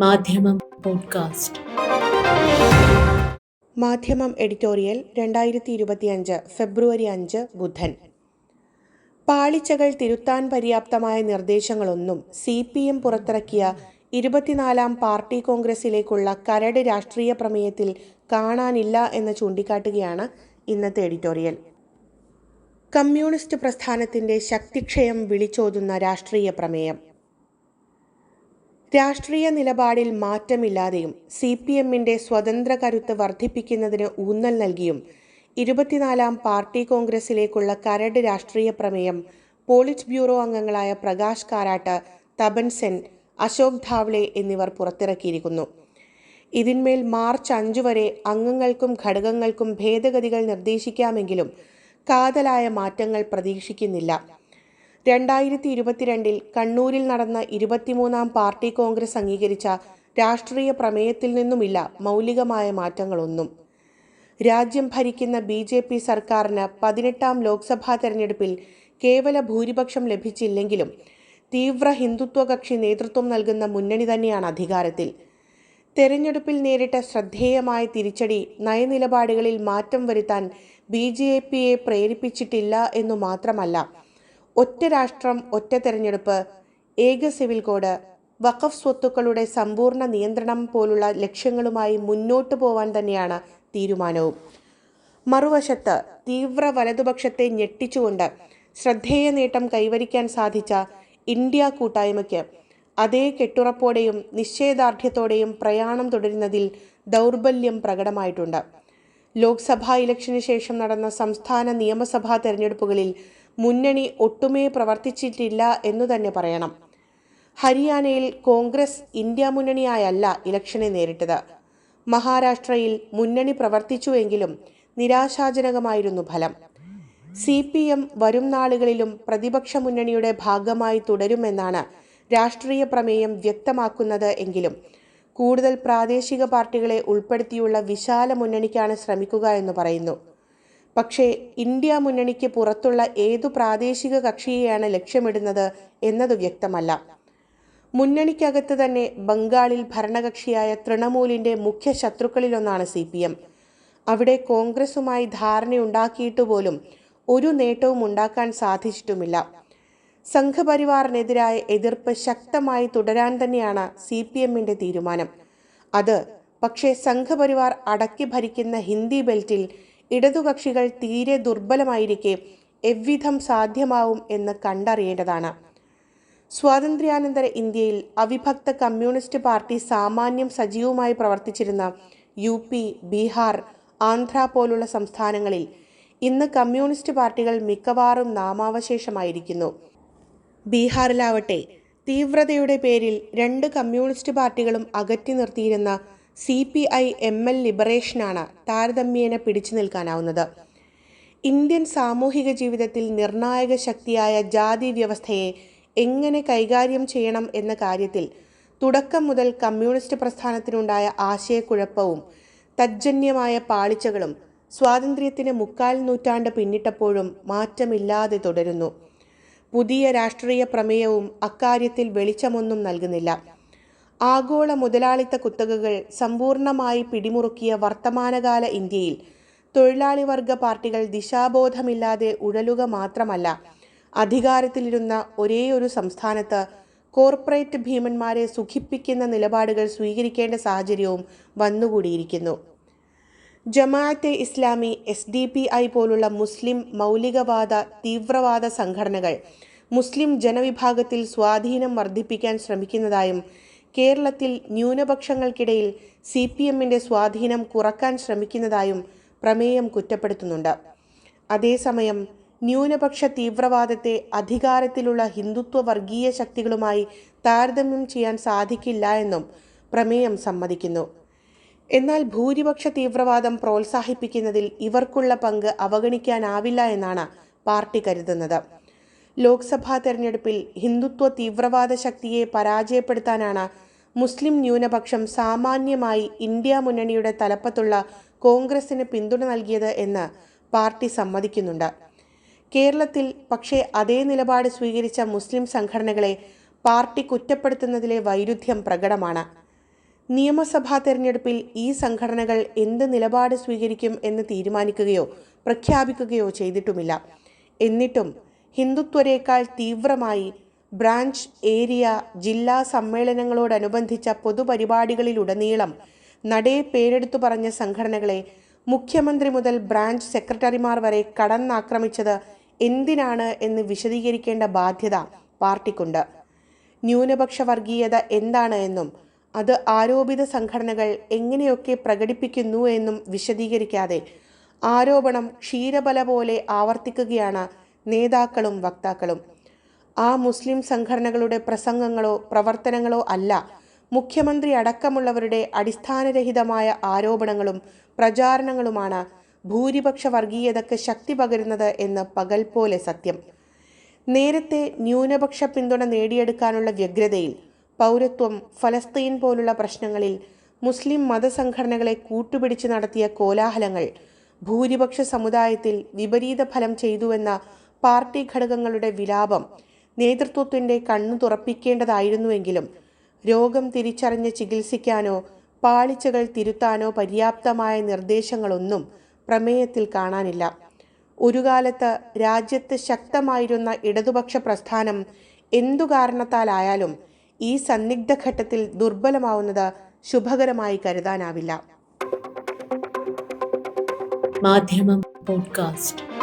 മാധ്യമം പോഡ്കാസ്റ്റ്. മാധ്യമം എഡിറ്റോറിയൽ രണ്ടായിരത്തി ഇരുപത്തിയഞ്ച് ഫെബ്രുവരി അഞ്ച് ബുധൻ. പാളിച്ചകൾ തിരുത്താൻ പര്യാപ്തമായ നിർദ്ദേശങ്ങളൊന്നും സി പി എം പുറത്തിറക്കിയ ഇരുപത്തിനാലാം പാർട്ടി കോൺഗ്രസിലേക്കുള്ള കരട് രാഷ്ട്രീയ പ്രമേയത്തിൽ കാണാനില്ല എന്ന് ചൂണ്ടിക്കാട്ടുകയാണ് ഇന്നത്തെ എഡിറ്റോറിയൽ. കമ്മ്യൂണിസ്റ്റ് പ്രസ്ഥാനത്തിന്റെ ശക്തിക്ഷയം വിളിച്ചോതുന്ന രാഷ്ട്രീയ പ്രമേയം. രാഷ്ട്രീയ നിലപാടിൽ മാറ്റമില്ലാതെയും സി പി എമ്മിന്റെ സ്വതന്ത്ര കരുത്ത് വർദ്ധിപ്പിക്കുന്നതിന് ഊന്നൽ നൽകിയും ഇരുപത്തിനാലാം പാർട്ടി കോൺഗ്രസിലേക്കുള്ള കരട് രാഷ്ട്രീയ പ്രമേയം പോളിറ്റ് ബ്യൂറോ അംഗങ്ങളായ പ്രകാശ് കാരാട്ട് തപൻ സെൻ അശോക് ധാവ്ലെ എന്നിവർ പുറത്തിറക്കിയിരിക്കുന്നു. ഇതിന്മേൽ മാർച്ച് അഞ്ചു വരെ അംഗങ്ങൾക്കും ഘടകങ്ങൾക്കും ഭേദഗതികൾ നിർദ്ദേശിക്കാമെങ്കിലും കാതലായ മാറ്റങ്ങൾ പ്രതീക്ഷിക്കുന്നില്ല. രണ്ടായിരത്തി ഇരുപത്തിരണ്ടിൽ കണ്ണൂരിൽ നടന്ന ഇരുപത്തിമൂന്നാം പാർട്ടി കോൺഗ്രസ് അംഗീകരിച്ച രാഷ്ട്രീയ പ്രമേയത്തിൽ നിന്നുമില്ല മൗലികമായ മാറ്റങ്ങളൊന്നും. രാജ്യം ഭരിക്കുന്ന ബി ജെ പി സർക്കാരിന് പതിനെട്ടാം ലോക്സഭാ തെരഞ്ഞെടുപ്പിൽ കേവല ഭൂരിപക്ഷം ലഭിച്ചില്ലെങ്കിലും തീവ്ര ഹിന്ദുത്വ കക്ഷി നേതൃത്വം നൽകുന്ന മുന്നണി തന്നെയാണ് അധികാരത്തിൽ. തെരഞ്ഞെടുപ്പിൽ നേരിട്ട ശ്രദ്ധേയമായ തിരിച്ചടി നയനിലപാടുകളിൽ മാറ്റം വരുത്താൻ ബി ജെ പിയെ പ്രേരിപ്പിച്ചിട്ടില്ല എന്നു മാത്രമല്ല ഒറ്റ രാഷ്ട്രം ഒറ്റ തെരഞ്ഞെടുപ്പ് ഏക സിവിൽ കോഡ് വഖഫ് സ്വത്തുക്കളുടെ സമ്പൂർണ നിയന്ത്രണം പോലുള്ള ലക്ഷ്യങ്ങളുമായി മുന്നോട്ടു പോവാൻ തന്നെയാണ് തീരുമാനവും. മറുവശത്ത് തീവ്ര വലതുപക്ഷത്തെ ഞെട്ടിച്ചുകൊണ്ട് ശ്രദ്ധേയ നേട്ടം കൈവരിക്കാൻ സാധിച്ച ഇന്ത്യ കൂട്ടായ്മയ്ക്ക് അതേ കെട്ടുറപ്പോടെയും നിശ്ചയദാർഢ്യത്തോടെയും പ്രയാണം തുടരുന്നതിൽ ദൗർബല്യം പ്രകടമായിട്ടുണ്ട്. ലോക്സഭാ ഇലക്ഷന് ശേഷം നടന്ന സംസ്ഥാന നിയമസഭാ തെരഞ്ഞെടുപ്പുകളിൽ മുന്നണി ഒട്ടുമേ പ്രവർത്തിച്ചിട്ടില്ല എന്നു തന്നെ പറയണം. ഹരിയാനയിൽ കോൺഗ്രസ് ഇന്ത്യ മുന്നണിയായല്ല ഇലക്ഷനെ നേരിട്ടത്. മഹാരാഷ്ട്രയിൽ മുന്നണി പ്രവർത്തിച്ചുവെങ്കിലും നിരാശാജനകമായിരുന്നു ഫലം. സി പി എം വരും നാളുകളിലും പ്രതിപക്ഷ മുന്നണിയുടെ ഭാഗമായി തുടരുമെന്നാണ് രാഷ്ട്രീയ പ്രമേയം വ്യക്തമാക്കുന്നത് എങ്കിലും കൂടുതൽ പ്രാദേശിക പാർട്ടികളെ ഉൾപ്പെടുത്തിയുള്ള വിശാല മുന്നണിക്കാണ് ശ്രമിക്കുക എന്ന് പറയുന്നു. പക്ഷേ ഇന്ത്യ മുന്നണിക്ക് പുറത്തുള്ള ഏതു പ്രാദേശിക കക്ഷിയെയാണ് ലക്ഷ്യമിടുന്നത് എന്നത് വ്യക്തമല്ല. മുന്നണിക്കകത്ത് തന്നെ ബംഗാളിൽ ഭരണകക്ഷിയായ തൃണമൂലിന്റെ മുഖ്യ ശത്രുക്കളിലൊന്നാണ് സി പി എം. അവിടെ കോൺഗ്രസുമായി ധാരണയുണ്ടാക്കിയിട്ടുപോലും ഒരു നേട്ടവും ഉണ്ടാക്കാൻ സാധിച്ചിട്ടുമില്ല. സംഘപരിവാറിനെതിരായ എതിർപ്പ് ശക്തമായി തുടരാൻ തന്നെയാണ് സി പി എമ്മിന്റെ തീരുമാനം. അത് പക്ഷേ സംഘപരിവാർ അടക്കി ഭരിക്കുന്ന ഹിന്ദി ബെൽറ്റിൽ ഇടതുകക്ഷികൾ തീരെ ദുർബലമായിരിക്കെ എവ്വിധം സാധ്യമാവും എന്ന് കണ്ടറിയേണ്ടതാണ്. സ്വാതന്ത്ര്യാനന്തര ഇന്ത്യയിൽ അവിഭക്ത കമ്മ്യൂണിസ്റ്റ് പാർട്ടി സാമാന്യം സജീവമായി പ്രവർത്തിച്ചിരുന്ന യു പി ബീഹാർ ആന്ധ്ര പോലുള്ള സംസ്ഥാനങ്ങളിൽ ഇന്ന് കമ്മ്യൂണിസ്റ്റ് പാർട്ടികൾ മിക്കവാറും നാമാവശേഷമായിരിക്കുന്നു. ബീഹാറിലാവട്ടെ. തീവ്രതയുടെ പേരിൽ രണ്ട് കമ്മ്യൂണിസ്റ്റ് പാർട്ടികളും അകറ്റി നിർത്തിയിരുന്ന C P I M L ലിബറേഷനാണ് താരതമ്യേന പിടിച്ചു നിൽക്കാനാവുന്നത്. ഇന്ത്യൻ സാമൂഹിക ജീവിതത്തിൽ നിർണായക ശക്തിയായ ജാതി വ്യവസ്ഥയെ എങ്ങനെ കൈകാര്യം ചെയ്യണം എന്ന കാര്യത്തിൽ തുടക്കം മുതൽ കമ്മ്യൂണിസ്റ്റ് പ്രസ്ഥാനത്തിനുണ്ടായ ആശയക്കുഴപ്പവും തജ്ജന്യമായ പാളിച്ചകളും സ്വാതന്ത്ര്യത്തിന് മുക്കാൽ നൂറ്റാണ്ട് പിന്നിട്ടപ്പോഴും മാറ്റമില്ലാതെ തുടരുന്നു. പുതിയ രാഷ്ട്രീയ പ്രമേയവും അക്കാര്യത്തിൽ വെളിച്ചമൊന്നും നൽകുന്നില്ല. ആഗോള മുതലാളിത്ത കുത്തകകൾ സമ്പൂർണമായി പിടിമുറുക്കിയ വർത്തമാനകാല ഇന്ത്യയിൽ തൊഴിലാളി വർഗ പാർട്ടികൾ ദിശാബോധമില്ലാതെ ഉഴലുക മാത്രമല്ല അധികാരത്തിലിരുന്ന ഒരേയൊരു സംസ്ഥാനത്ത് കോർപ്പറേറ്റ് ഭീമന്മാരെ സുഖിപ്പിക്കുന്ന നിലപാടുകൾ സ്വീകരിക്കേണ്ട സാഹചര്യവും വന്നുകൂടിയിരിക്കുന്നു. Jamaat-e Islami S D P I പോലുള്ള മുസ്ലിം മൗലികവാദ തീവ്രവാദ സംഘടനകൾ മുസ്ലിം ജനവിഭാഗത്തിൽ സ്വാധീനം വർദ്ധിപ്പിക്കാൻ ശ്രമിക്കുന്നതായും കേരളത്തിൽ ന്യൂനപക്ഷങ്ങൾക്കിടയിൽ സി പി എമ്മിന്റെ സ്വാധീനം കുറയ്ക്കാൻ ശ്രമിക്കുന്നതായും പ്രമേയം കുറ്റപ്പെടുത്തുന്നുണ്ട്. അതേസമയം ന്യൂനപക്ഷ തീവ്രവാദത്തെ അധികാരത്തിലുള്ള ഹിന്ദുത്വ വർഗീയ ശക്തികളുമായി താരതമ്യം ചെയ്യാൻ സാധിക്കില്ല എന്നും പ്രമേയം സമ്മതിക്കുന്നു. എന്നാൽ ഭൂരിപക്ഷ തീവ്രവാദം പ്രോത്സാഹിപ്പിക്കുന്നതിൽ ഇവർക്കുള്ള പങ്ക് അവഗണിക്കാനാവില്ല എന്നാണ് പാർട്ടി കരുതുന്നത്. ലോക്സഭാ തെരഞ്ഞെടുപ്പിൽ ഹിന്ദുത്വ തീവ്രവാദ ശക്തിയെ പരാജയപ്പെടുത്താനാണ് മുസ്ലിം ന്യൂനപക്ഷം സാമാന്യമായി ഇന്ത്യ മുന്നണിയുടെ തലപ്പത്തുള്ള കോൺഗ്രസിന് പിന്തുണ നൽകിയത് എന്ന് പാർട്ടി സമ്മതിക്കുന്നുണ്ട്. കേരളത്തിൽ പക്ഷേ അതേ നിലപാട് സ്വീകരിച്ച മുസ്ലിം സംഘടനകളെ പാർട്ടി കുറ്റപ്പെടുത്തുന്നതിലെ വൈരുദ്ധ്യം പ്രകടമാണ്. നിയമസഭാ തെരഞ്ഞെടുപ്പിൽ ഈ സംഘടനകൾ എന്ത് നിലപാട് സ്വീകരിക്കും എന്ന് തീരുമാനിക്കുകയോ പ്രഖ്യാപിക്കുകയോ ചെയ്തിട്ടുമില്ല. എന്നിട്ടും ഹിന്ദുത്വരേക്കാൾ തീവ്രമായി ബ്രാഞ്ച് ഏരിയ ജില്ലാ സമ്മേളനങ്ങളോടനുബന്ധിച്ച പൊതുപരിപാടികളിലുടനീളം നടേ പേരെടുത്തു പറഞ്ഞ സംഘടനകളെ മുഖ്യമന്ത്രി മുതൽ ബ്രാഞ്ച് സെക്രട്ടറിമാർ വരെ കടന്നാക്രമിച്ചത് എന്തിനാണ് എന്ന് വിശദീകരിക്കേണ്ട ബാധ്യത പാർട്ടിക്കുണ്ട്. ന്യൂനപക്ഷ വർഗീയത എന്താണ് എന്നും അത് ആരോപിത സംഘടനകൾ എങ്ങനെയൊക്കെ പ്രകടിപ്പിക്കുന്നു എന്നും വിശദീകരിക്കാതെ ആരോപണം ക്ഷീരബല പോലെ ആവർത്തിക്കുകയാണ് നേതാക്കളും വക്താക്കളും. ആ മുസ്ലിം സംഘടനകളുടെ പ്രസംഗങ്ങളോ പ്രവർത്തനങ്ങളോ അല്ല മുഖ്യമന്ത്രി അടക്കമുള്ളവരുടെ അടിസ്ഥാനരഹിതമായ ആരോപണങ്ങളും പ്രചാരണങ്ങളുമാണ് ഭൂരിപക്ഷ വർഗീയതയ്ക്ക് ശക്തി പകരുന്നത് എന്ന് പകൽ പോലെ സത്യം. നേരത്തെ ന്യൂനപക്ഷ പിന്തുണ നേടിയെടുക്കാനുള്ള വ്യഗ്രതയിൽ പൗരത്വം ഫലസ്തീൻ പോലുള്ള പ്രശ്നങ്ങളിൽ മുസ്ലിം മതസംഘടനകളെ കൂട്ടുപിടിച്ച് നടത്തിയ കോലാഹലങ്ങൾ ഭൂരിപക്ഷ സമുദായത്തിൽ വിപരീത ഫലം ചെയ്തുവെന്ന പാർട്ടി ഘടകങ്ങളുടെ വിലാപം നേതൃത്വത്തിന്റെ കണ്ണു തുറപ്പിക്കേണ്ടതായിരുന്നുവെങ്കിലും രോഗം തിരിച്ചറിഞ്ഞ് ചികിത്സിക്കാനോ പാളിച്ചകൾ തിരുത്താനോ പര്യാപ്തമായ നിർദ്ദേശങ്ങളൊന്നും പ്രമേയത്തിൽ കാണാനില്ല. ഒരു കാലത്ത് രാജ്യത്ത് ശക്തമായിരുന്ന ഇടതുപക്ഷ പ്രസ്ഥാനം എന്തു കാരണത്താലായാലും ഈ സന്നിഗ്ധ ഘട്ടത്തിൽ ദുർബലമാവുന്നത് ശുഭകരമായി കരുതാനാവില്ല. മാധ്യമം പോഡ്കാസ്റ്റ്.